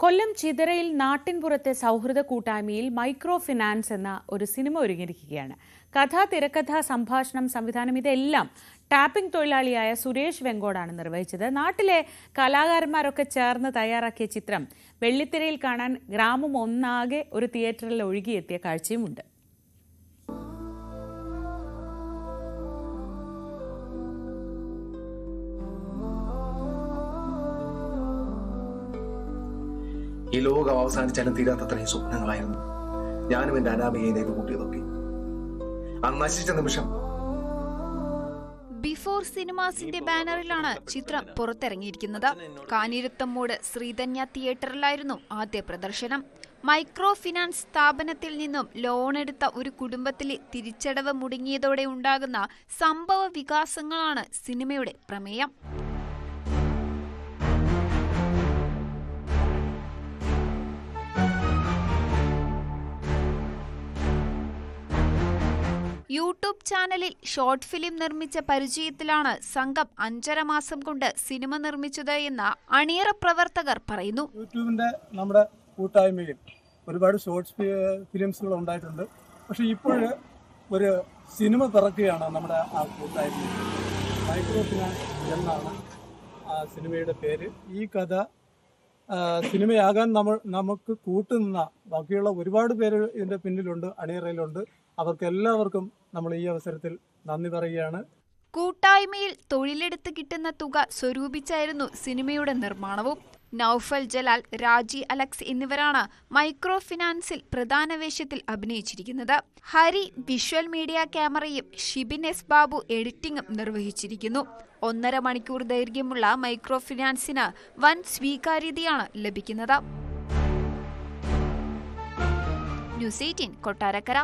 കൊല്ലം ചിതറയിൽ നാട്ടിൻപുറത്തെ സൗഹൃദ കൂട്ടായ്മയിൽ micro finance എന്ന ഒരു സിനിമ ഒരുങ്ങിയിരിക്കുകയാണ്. കഥ തിരക്കഥ സംഭാഷണം സംവിധാനം ഇതെല്ലാം ടാപ്പിംഗ് തൊഴിലാളിയായ സുരേഷ് വെങ്കോടാണ് നിർവഹിച്ചത്. നാട്ടിലെ കലാകാരന്മാരൊക്കെ ചേർന്ന് തയ്യാറാക്കിയ ചിത്രം വെള്ളിത്തിരയിൽ കാണാൻ ഗ്രാമം ഒന്നാകെ ഒരു തിയേറ്ററിൽ ഒഴുകിയെത്തിയ കാഴ്ചയുമുണ്ട്. ഈ ലോകം അവസാനിച്ചാലും തീരാത്തത്രയും സ്വപ്നങ്ങളായിരുന്നു. ഞാനും എന്റെ അനാമികയെ നെയ്തു കൂട്ടിയതൊക്കെ. ആ നശിച്ച നിമിഷം. ബിഫോർ സിനിമാസിന്റെ ബാനറിലാണ് ചിത്രം പുറത്തിറങ്ങിയിരിക്കുന്നത്. കാഞ്ഞിരത്തമ്മൂട് ശ്രീധന്യ തിയേറ്ററിലായിരുന്നു ആദ്യ പ്രദർശനം. മൈക്രോ ഫിനാൻസ് സ്ഥാപനത്തിൽ നിന്നും ലോൺ എടുത്ത ഒരു കുടുംബത്തിലെ തിരിച്ചടവ് മുടങ്ങിയതോടെ ഉണ്ടാകുന്ന സംഭവ വികാസങ്ങളാണ് സിനിമയുടെ പ്രമേയം. യൂട്യൂബ് ചാനലിൽ ഷോർട്ട് ഫിലിം നിർമ്മിച്ച പരിചയത്തിലാണ് സംഘം അഞ്ചര മാസം കൊണ്ട് സിനിമ നിർമ്മിച്ചത് എന്ന് അണിയറ പ്രവർത്തകർ പറയുന്നു. യൂട്യൂബിന്റെ നമ്മുടെ കൂട്ടായ്മയിൽ ഒരുപാട് ഷോർട്ട് ഫിലിംസുകൾ ഉണ്ടായിട്ടുണ്ട്. പക്ഷെ ഇപ്പോൾ ഒരു സിനിമ പിറക്കുകയാണ് നമ്മുടെ ആ കൂട്ടായ്മ. മൈക്രോ ഫിനാൻസ് എന്നാണ് ആ സിനിമയുടെ പേര്. ഈ കഥ സിനിമയാകാൻ നമ്മൾ നമുക്ക് കൂട്ടുനിന്ന ബാക്കിയുള്ള ഒരുപാട് പേര് ഇതിന്റെ പിന്നിലുണ്ട് അണിയറയിലുണ്ട്. അവർക്ക് എല്ലാവർക്കും നമ്മൾ ഈ അവസരത്തിൽ നന്ദി പറയുകയാണ്. കൂട്ടായ്മയിൽ തൊഴിലെടുത്ത് കിട്ടുന്ന തുക സ്വരൂപിച്ചായിരുന്നു സിനിമയുടെ നിർമ്മാണവും. നൌഫൽ ജലാൽ രാജി അലക്സ് എന്നിവരാണ് മൈക്രോ ഫിനാൻസിൽ പ്രധാന വേഷത്തിൽ അഭിനയിച്ചിരിക്കുന്നത്. ഹരി വിഷ്വൽ മീഡിയ ക്യാമറയും ഷിബിൻ എസ് ബാബു എഡിറ്റിംഗും നിർവഹിച്ചിരിക്കുന്നു. ഒന്നര മണിക്കൂർ ദൈർഘ്യമുള്ള മൈക്രോ ഫിനാൻസിന് വൻ സ്വീകാര്യതയാണ് ലഭിക്കുന്നത്. News eighteen Kottarakkara.